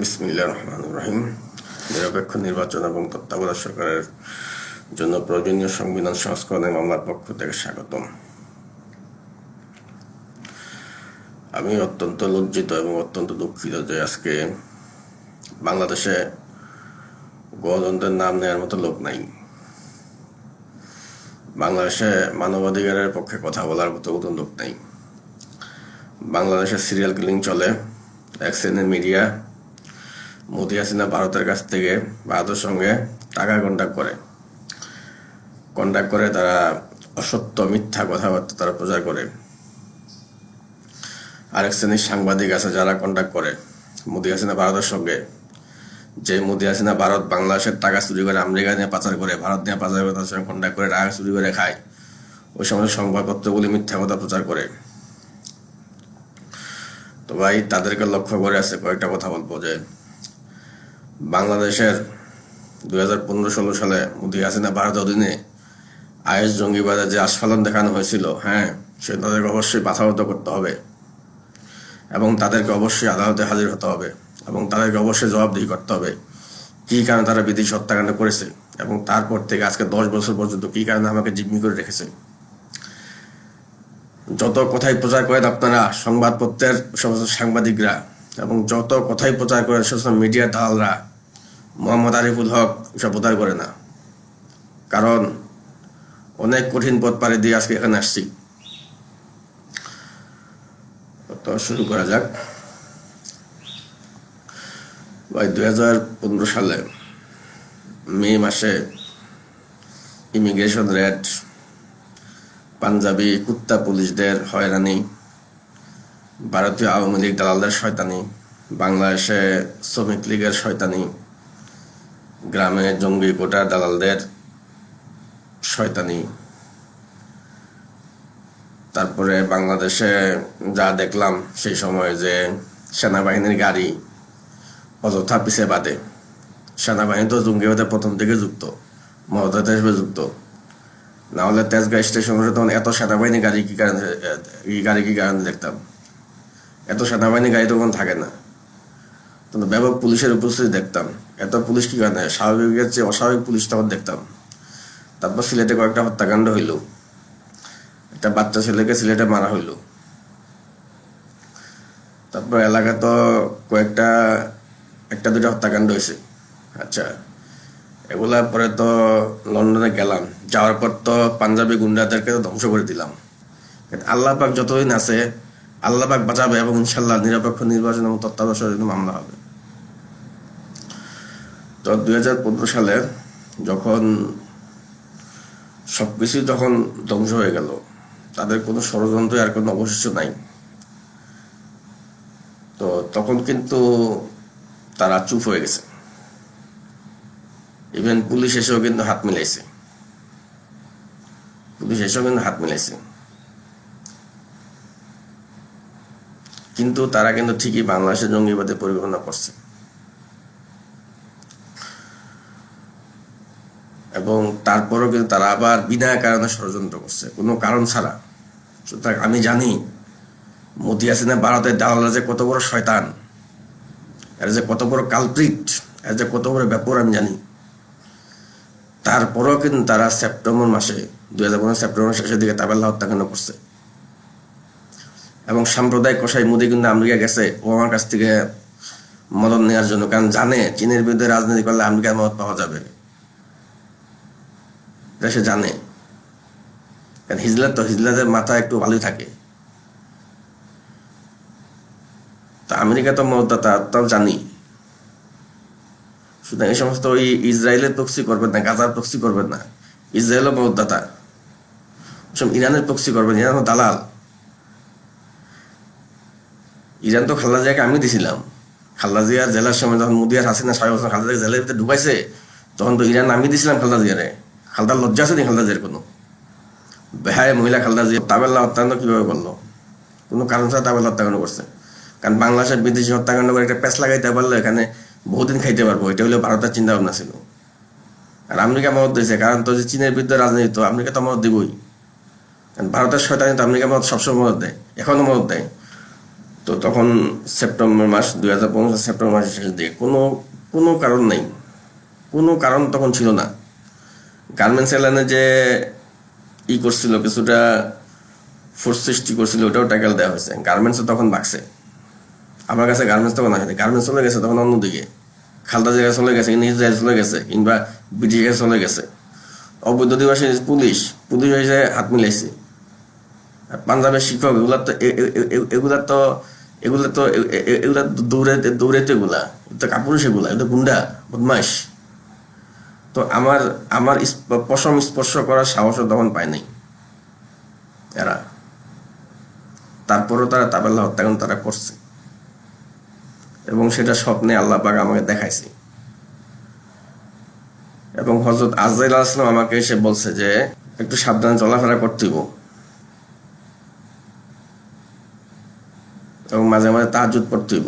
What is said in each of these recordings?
বিসমিল্লা রহমান রহিম। নিরপেক্ষ নির্বাচন এবং তত্ত্বাবধায়ক সরকারের জন্য প্রয়োজনীয় সংবিধান সংস্করণের মামলার পক্ষ থেকে স্বাগতম। আমি অত্যন্ত লজ্জিত এবং অত্যন্ত দুঃখিত যে আজকে বাংলাদেশে গণতন্ত্রের নাম নেওয়ার মতো লোক নাই। বাংলাদেশে মানবাধিকারের পক্ষে কথা বলার মতো কোনো লোক নাই। বাংলাদেশে সিরিয়াল কিলিং চলে, এক শ্রেণির মিডিয়া মোদি হাসিনা ভারতের কাছ থেকে ভারতের সঙ্গে টাকা কন্ট্যাক্ট করে। কন্ট্যাক্ট করে তারা অসত্য মিথ্যা কথাবার্তা তারা প্রচার করে। আরেক শ্রেণির সাংবাদিক আছে যারা কন্ট্যাক্ট করে মোদি হাসিনা ভারতের সঙ্গে। যে মোদি হাসিনা ভারত বাংলাদেশের টাকা চুরি করে আমেরিকা নিয়ে পাচার করে, ভারত নিয়ে পাচার করে, তার সঙ্গে কন্ট্যাক্ট করে টাকা চুরি করে খায়। ওই সময় সংবাদপত্রগুলি মিথ্যা কথা প্রচার করে। তো ভাই, তাদেরকে লক্ষ্য করে আছে কয়েকটা কথা বলব যে বাংলাদেশের দুই হাজার পনেরো ষোলো সালে মোদী হাসিনা ভারত অধীনে আইএস জঙ্গিবাদে যে আস্ফালন দেখানো হয়েছিল হ্যাঁ সে তাদেরকে অবশ্যই মাথাগত করতে হবে এবং তাদেরকে অবশ্যই আদালতে হাজির হতে হবে এবং তাদেরকে অবশ্যই জবাবদিহি করতে হবে কী কারণে তারা বিদেশি হত্যাকাণ্ড করেছে এবং তারপর থেকে আজকে দশ বছর পর্যন্ত কী কারণে আমাকে জিম্মি করে রেখেছে। যত কথাই প্রচার করেন আপনারা, সংবাদপত্রের সমস্ত সাংবাদিকরা এবং যত কথাই প্রচার করেন সমস্ত মিডিয়ার দালালরা মোহাম্মদ আরিফুল হক সব প্রচার করে না। কারণ অনেক কঠিন পথ পাড়ি দিয়ে আজকে এখানে আসছি। তো শুরু করা যাক। ভাই, দুই হাজার পনেরো সালে মে মাসে ইমিগ্রেশন রেড, পাঞ্জাবি কুত্তা পুলিশদের হয়রানি, ভারতীয় আওয়ামী লীগ দালালদের শয়তানি, বাংলাদেশে শ্রমিক লীগের শয়তানি গ্রামে জঙ্গি কোটার দালালদের শয়তানি। তারপরে বাংলাদেশে যা দেখলাম সেই সময় যে সেনাবাহিনীর গাড়ি অযথা পিছে বাদে। সেনাবাহিনী তো জঙ্গিবাদে প্রথম থেকে যুক্ত মমতা হিসেবে যুক্ত। না হলে তেজগাঁ স্টেশনে তখন এত সেনাবাহিনী গাড়ি কি কারণে গাড়ি কি কারণে দেখতাম? এত সেনাবাহিনী গাড়ি তখন থাকে না। তখন ব্যাপক পুলিশের উপস্থিতি দেখতাম। এত পুলিশ কি কারণে স্বাভাবিকের চেয়ে অস্বাভাবিক পুলিশ তখন দেখতাম। তারপর সিলেটে কয়েকটা হত্যাকাণ্ড হইল। একটা বাচ্চা ছেলেকে সিলেটে মারা হইল। তারপর এলাকা তো কয়েকটা, একটা দুটা হত্যাকাণ্ড হয়েছে আচ্ছা এগুলা পরে তো লন্ডনে গেলাম। যাওয়ার পর তো পাঞ্জাবি গুন্ডাদেরকে তো ধ্বংস করে দিলাম। আল্লাহ পাক যতদিন আছে, আল্লাহ পাক বাঁচাবে এবং ইনশাল্লাহ নিরপেক্ষ নির্বাচন এবং তত্ত্বাবধায়ক মামলা হবে। তো দুই সালে যখন সবকিছু যখন ধ্বংস হয়ে গেল। তাদের কোনো ষড়যন্ত্র আর কোনো অবশিষ্ট নাই। তো তখন কিন্তু তারা চুপ হয়ে গেছে। ইভেন পুলিশ এসেও কিন্তু হাত মিলাইছে। পুলিশ এসেও কিন্তু হাত মিলাইছে। কিন্তু তারা কিন্তু ঠিকই বাংলাদেশের জঙ্গিবাদে পরিকল্পনা করছে। এবং তারপরও কিন্তু তারা আবার বিনা কারণে ষড়যন্ত্র করছে, কোনো কারণ ছাড়া। সুতরাং আমি জানি, মোদি হাসিনা ভারতের দালালরা যে কত বড় শয়তান, এর যে কত বড় কালপ্রিট, এর যে কত বড় ব্যাপার আমি জানি। তারপরেও কিন্তু তারা সেপ্টেম্বর মাসে, দুই হাজার পনেরো সেপ্টেম্বর শেষের দিকে তাবেল্লা হত্যাকাণ্ড করছে? এবং সাম্প্রদায়িক কষাই মোদি কিন্তু আমেরিকা গেছে ও আমার কাছ থেকে মদত নেওয়ার জন্য, কারণ জানে, চীনের বিরুদ্ধে রাজনীতি করলে আমেরিকার মদত পাওয়া যাবে। এটা সে জানে। কারণ হিজলার তো হিজলাদের মাথা একটু ভালোই থাকে। তা আমেরিকা তো মদতদাতা তাও জানি। সুতরাং এই সমস্ত ওই ইসরায়েলের প্রক্সি করবেন না, গাজার প্রক্সি করবেন না। ইসরায়েলও মদতদাতা সব ইরানের প্রক্সি করবেন, ইরান দালাল। ইরান তো খাল্লা জিয়াকে আমি দিছিলাম। খাল্লা জিয়ার জেলার সময় যখন মুদিয়ার হাসিনা ছয় বছর খাল্লা জিয়া জেলের ভিতরে ঢুকাইছে, তখন তো ইরান আমি দিছিলাম খাল্লা জিয়ারে। খালদার লজ্জা আছে নি খালদা জিয়ার কোনো? বেহায় মহিলা খালদা জিয়া তাবেল্লা হত্যাকাণ্ড কীভাবে করল? কোনো কারণ ছাড়া তাবেল্লা হত্যাকাণ্ড করছে কারণ বাংলাদেশের বিদেশি হত্যাকাণ্ড করে একটা প্যাঁচ লাগাইতে পারলে এখানে বহুদিন খাইতে পারব। এটা হলো ভারতের চিন্তা ভাবনা ছিল আর আমেরিকা মত দিয়েছে কারণ তো যে চীনের বিরুদ্ধে রাজনীতি তো আমেরিকা তো মত দিবই। কারণ ভারতের শয়তানি তো আমেরিকা মত সবসময় মত দেয়। এখনও মত দেয়। তো তখন সেপ্টেম্বর মাস দুই হাজার পনেরো সেপ্টেম্বর মাসের শেষের দিকে কোনো কোনো কারণ নেই। কোনো কারণ তখন ছিল না। গার্মেন্টস এলানে যে ই করছিল, কিছুটা ফোর্স সৃষ্টি করছিল, ওটাও ট্যাকেল দেওয়া হয়েছে। গার্মেন্টসও তখন বাকছে আমার কাছে গার্মেন্টস তখন আসেনি। গার্মেন্টস চলে গেছে তখন অন্যদিকে। খালদা জায়গায় চলে গেছে ইসরায়েল চলে গেছে, কিংবা ব্রিটিশ চলে গেছে। অবৈধ দিবসে পুলিশ পুলিশ হয়েছে হাত মিলাইছে। পাঞ্জাবের শিক্ষক, এগুলা তো এগুলা তো এগুলা তো এগুলা তো দৌড়ে দৌড়ে এগুলা তো কাপুরুষ এগুলা, এগুলো গুন্ডা বদমাস তো আমার আমার পশম স্পর্শ করার সাহসও তখন পায় নাই। এরা। তারপরও তারা তাবেল্লা হত্যাকাণ্ড তারা করছে। এবং সেটা স্বপ্নে আল্লাহ পাক আমাকে দেখাইছে। এবং হজরত আজরাইল আসলাম আমাকে এসে বলছে যে, একটু সাবধানে চলাফেরা করতে হইব। এবং মাঝে মাঝে তাহাজুদ পড়তে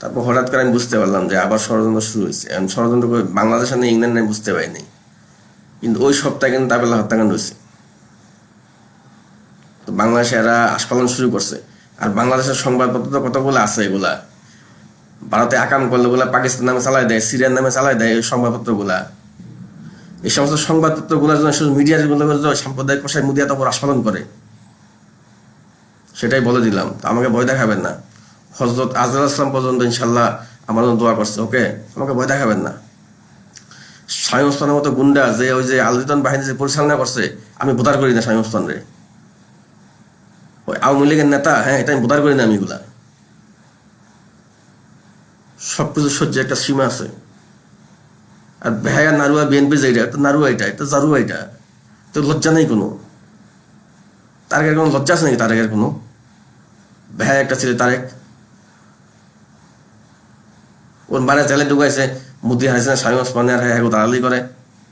তারপর হঠাৎ করে আমি বুঝতে পারলাম যে আবার ষড়যন্ত্র শুরু হয়েছে। এখন ষড়যন্ত্র বাংলাদেশ আর ইংল্যান্ড আমি বুঝতে পারিনি। কিন্তু ওই সপ্তাহে কিন্তু তাবেলা হত্যাকাণ্ড হয়েছে। তো বাংলাদেশে এরা আস্ফালন শুরু করছে। আর বাংলাদেশের সংবাদপত্র তো কতগুলো আছে এগুলা? ভারতে আকাম করলে ওগুলা পাকিস্তান নামে চালাই দেয়, সিরিয়ার নামে চালাই দেয় এই সংবাদপত্রগুলা। এই সমস্ত সংবাদপত্রগুলোর জন্য শুধু মিডিয়ার সাম্প্রদায়িক ভাষায় মিডিয়া তো আস্ফালন করে। সেটাই বলে দিলাম। তো আমাকে ভয় দেখাবেন না। হজরত আজরাল আসলাম পর্যন্ত ইনশাল্লাহ আমার জন্য দোয়া করছে, ওকে? আমাকে ভয় দেখাবেন না। স্বামী ওসমানের মতো গুন্ডা যে ওই যে আলদিতন বাহিনী যে পরিচালনা করছে, আমি বোধার করি না স্বামী রে ওই আওয়ামী লীগের নেতা হ্যাঁ এটা আমি বোধার করি না আমি এগুলা। সবকিছু সহ্য একটা সীমা আছে। আর বেহায়া নারুয়া বিএনপি যেটা এটা নারুয়া এটা এটা জারুয়া এটা। তো লজ্জা নেই কোনো। তার কোনো লজ্জা আছে নাকি তারেকের কোনো? বেহায়া একটা ছেলে তারেক। ওর মানে জেলে ঢুকাইছে মুদি হাসিনা স্বামী ওসমানের হ্যাঁ দালালি করে